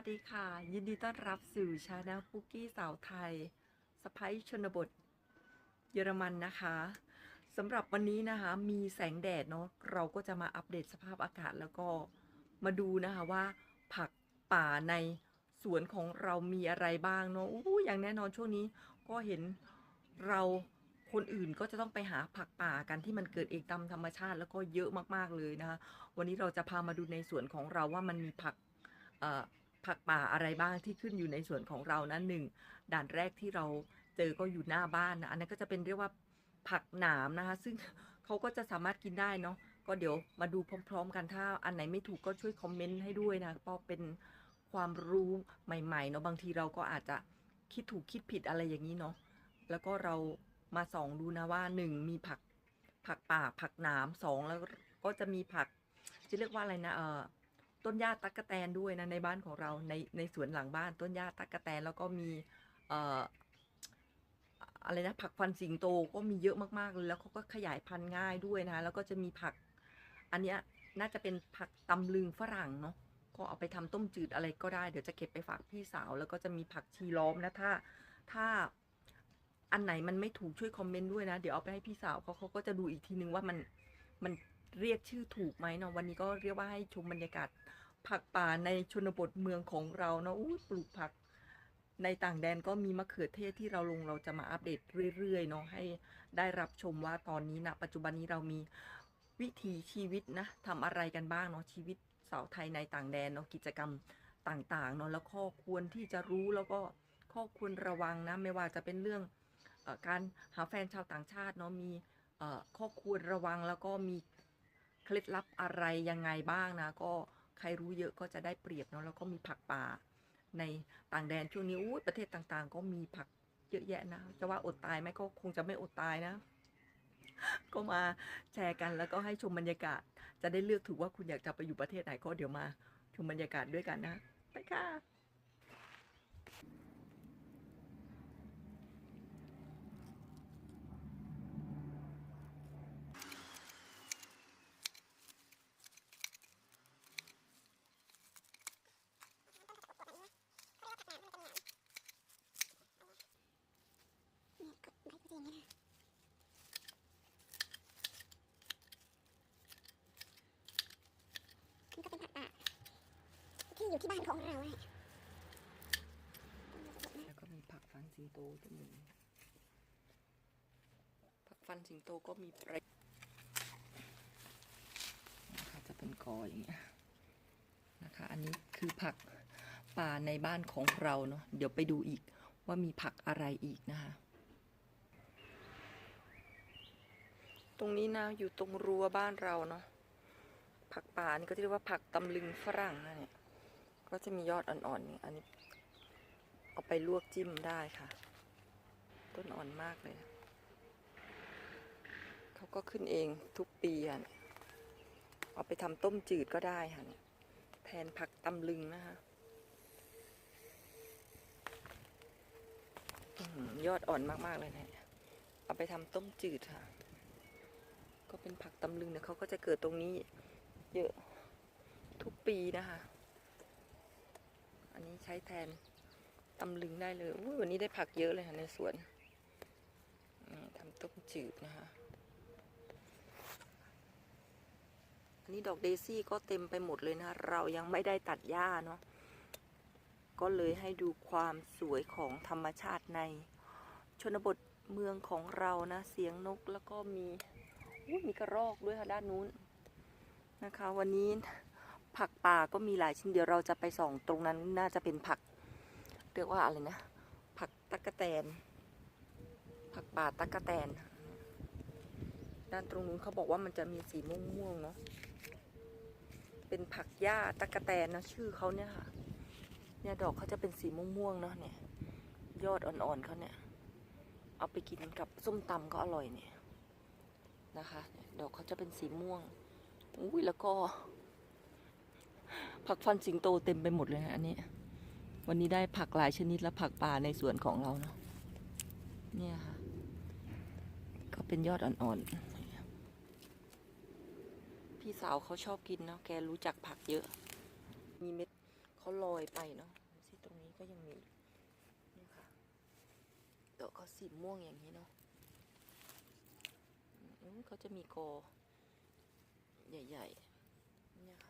สวัสดีค่ะ ยินดีต้อนรับสู่ชาแนลปุกกี้สาวไทยสไปชนบท เยอรมันนะคะสำหรับวันนี้นะคะ มีแสงแดดเนาะเราก็จะมาอัปเดตสภาพอากาศแล้วก็มาดูนะคะว่า ผักป่าในสวนของเรามีอะไรบ้างเนาะอู้อย่างแน่นอนช่วงนี้ก็เห็นเราคนอื่นก็จะต้องไปหาผักป่ากันที่มันเกิดเองตามธรรมชาติแล้วก็เยอะมากๆเลยนะคะ วันนี้เราจะพามาดูในสวนของเราว่ามันมีผักอ ผักป่าอะไรบ้างที่ขึ้นอยู่ในสวนของเรานะหนึ่งด่านแรกที่เราเจอก็อยู่หน้าบ้านนะอันนั้นก็จะเป็นเรียกว่าผักหนามนะคะ ซึ่งเขาก็จะสามารถกินได้เนาะก็เดี๋ยวมาดูพร้อม ๆ กันถ้าอันไหนไม่ถูกก็ช่วยคอมเมนต์ให้ด้วยนะเพราะเป็นความรู้ใหม่ๆเนาะบางทีเราก็อาจจะคิดถูกคิดผิดอะไรอย่างนี้เนาะแล้วก็เรามาส่องดูนะว่าหนึ่งมีผักผักป่าผักหนามสองแล้วก็จะมีผักจะเรียกว่าอะไรนะเออ ต้นหญ้าตั๊กแตนด้วยนะในบ้านของเราในในสวนหลังบ้านต้นหญ้าตั๊กแตนแล้วก็มีเอ่ออะไรนะผักฟันสิงโตก็มีเยอะมากๆเลยแล้วเขาก็ขยายพันธุ์ง่ายด้วยนะแล้วก็จะมีผัก อันเนี้ยน่าจะเป็นผักตำลึงฝรั่งเนาะก็เอาไปทำต้มจืดอะไรก็ได้เดี๋ยวจะเก็บไปฝากพี่สาว แล้วก็จะมีผักชีล้อมนะถ้าถ้าอันไหนมันไม่ถูกช่วยคอมเมนต์ด้วยนะ เดี๋ยวเอาไปให้พี่สาวเขาเขาก็จะดูอีกทีนึงว่ามันมัน เรียกชื่อถูกไหมเนาะวันนี้ก็เรียกว่าให้ชมบรรยากาศผักป่าในชนบทเมืองของเราเนาะปลูกผักในต่างแดนก็มีมะเขือเทศที่เราลงเราจะมาอัปเดตเรื่อยๆเนาะให้ได้รับชมว่าตอนนี้นะปัจจุบันนี้เรามีวิถีชีวิตนะทำอะไรกันบ้างเนาะชีวิตสาวไทยในต่างแดนเนาะกิจกรรมต่างๆเนาะแล้วข้อควรที่จะรู้แล้วก็ข้อควรระวังนะไม่ว่าจะเป็นเรื่องอการหาแฟนชาวต่างชาติเนาะมีข้อควรระวังแล้วก็มี เคล็ดลับอะไรยังไงบ้างนะ ก็ใครรู้เยอะก็จะได้เปรียบเนาะแล้วก็มีผักป่า ในต่างแดนช่วงนี้อู้ประเทศต่างๆ ก็มีผักเยอะแยะนะจะว่าอดตายไหมก็คงจะไม่อดตายนะ ก็มาแชร์กันแล้วก็ให้ชมบรรยากาศ จะได้เลือกถูกว่าคุณอยากจะไปอยู่ประเทศไหนก็เดี๋ยวมาชมบรรยากาศด้วยกันนะไปค่ะ เนี่ยกดไลค์ก็จะอย่างนี้นะนี่ก็เป็นผักป่าที่ อยู่ที่บ้านของเราแล้วก็มีผักฟันสิงโตจมูกผักฟันสิงโตก็มีประโยชน์นะคะจะเป็นกออย่างเงี้ยนะคะ อันนี้คือผักป่าในบ้านของเราเนาะเดี๋ยวไปดูอีกว่ามีผักอะไรอีกนะคะ ตรงนี้นะอยู่ตรงรั้วบ้านเราเนาะผักป่านี่ก็เรียกว่าผักตำลึงฝรั่งนะเนี่ย ก็จะมียอดอ่อนๆนี่อันนี้ เอาไปลวกจิ้มได้ค่ะ ต้นอ่อนมากเลยเขาก็ขึ้นเองทุกปีอะเอาไปทำต้มจืดก็ได้ค่ะเนี่ยแทนผักตำลึงนะคะยอดอ่อนมากๆเลยเนี่ยเอาไปทำต้มจืดค่ะ ก็เป็นผักตำลึงเนี่ยเขาก็จะเกิดตรงนี้ เยอะทุกปีนะคะ นนี้ใช้แทนตำลึงได้เลยอุ้ยวันนี้ได้ผักเยอะเลยค่ะในสวนทำต้มจืดนะคะ อันนี้ดอกเดซี่ก็เต็มไปหมดเลยนะ เรายังไม่ได้ตัดหญ้าเนาะ ก็เลยให้ดูความสวยของธรรมชาติในชนบทเมืองของเรานะ เสียงนกแล้วก็มีมีกระรอกด้วยค่ะด้านนู้นนะคะ วันนี้ ผักป่าก็มีหลายชิ้นเดี๋ยวเราจะไปส่องตรงนั้นน่าจะเป็นผัก เรียกว่าอะไรนะ ผักตะกะแตน ผักป่าตะกะแตน ด้านตรงนู้นเขาบอกว่ามันจะมีสีม่วงๆเนาะเป็นผักหญ้าตะกะแตนนะชื่อเขาเนี่ยค่ะ เนี่ยดอกเขาจะเป็นสีม่วงๆเนาะเนี่ย ยอดอ่อนๆเขาเนี่ย เอาไปกินกับส้มตำก็อร่อยเนี่ยนะคะ ดอกเขาจะเป็นสีม่วงอุ้ยแล้วก็ ผักฟันสิงโตเต็มไปหมดเลยนะอันนี้ วันนี้ได้ผักหลายชนิดและผักป่าในสวนของเราเนาะเนี่ยค่ะ ก็เป็นยอดอ่อนๆ พี่สาวเขาชอบกินเนาะแกรู้จักผักเยอะ มีเม็ดเขาลอยไปเนาะดูสิตรงนี้ก็ยังมีนี่ค่ะเดอกเขาสีม่วงอย่างนี้เนาะเขาจะมีกอใหญ่ๆเนี่ยค่ะ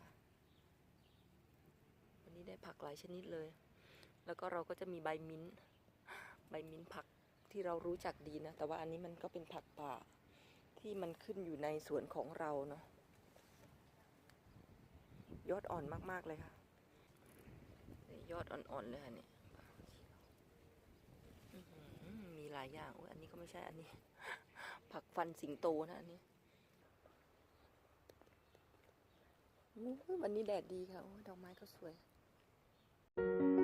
นนี้ได้ผักหลายชนิดเลย แล้วก็เราก็จะมีใบมิ้นท์ใบมิ้นท์ผักที่เรารู้จักดีนะ แต่ว่าอันนี้มันก็เป็นผักป่าที่มันขึ้นอยู่ในสวนของเราเนาะยอดอ่อนมาก ๆ เลยค่ะนี่ยอดอ่อนๆเลยค่ะเนี่ยอื้อหือมีหลายอย่างอุ้ยอันนี้ก็ไม่ใช่อันนี้ ผักฟันสิงโตนะอันนี้อุ๊ยวันนี้แดดดีค่ะโอ้ยดอกไม้ก็สวย Thank you